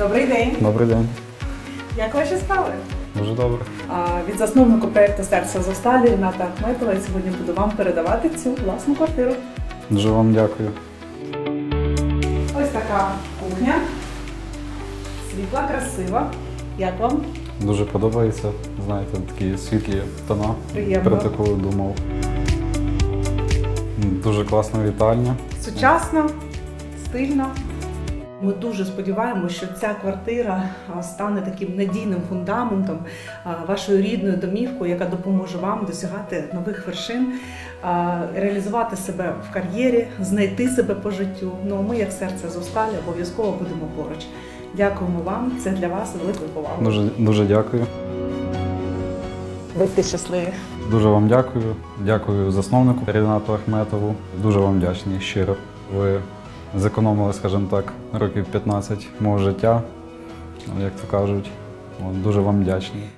Добрий день. Добрий день. Як ваші справи? Дуже добре. А, Від засновнику проєкту Серце Зосталі Ріната Ахметова я сьогодні буду вам передавати цю власну квартиру. Дуже вам дякую. Ось така кухня. Світла, красива. Як вам? Дуже подобається. Знаєте, такі світлі тона. Приємно. Про таку думав. Дуже класна вітальня. Сучасно, стильно. Ми дуже сподіваємося, що ця квартира стане таким надійним фундаментом, вашою рідною домівкою, яка допоможе вам досягати нових вершин, реалізувати себе в кар'єрі, знайти себе по життю. Ну а ми, як серце Зосталі, обов'язково будемо поруч. Дякуємо вам. Це для вас великою повагою. Дуже, дуже дякую. Будьте щасливі. Дуже вам дякую. Дякую засновнику Рінату Ахметову. Дуже вам вдячний щиро. Ви зекономили, скажімо так, років 15 мого життя, як то кажуть. Дуже вам вдячний.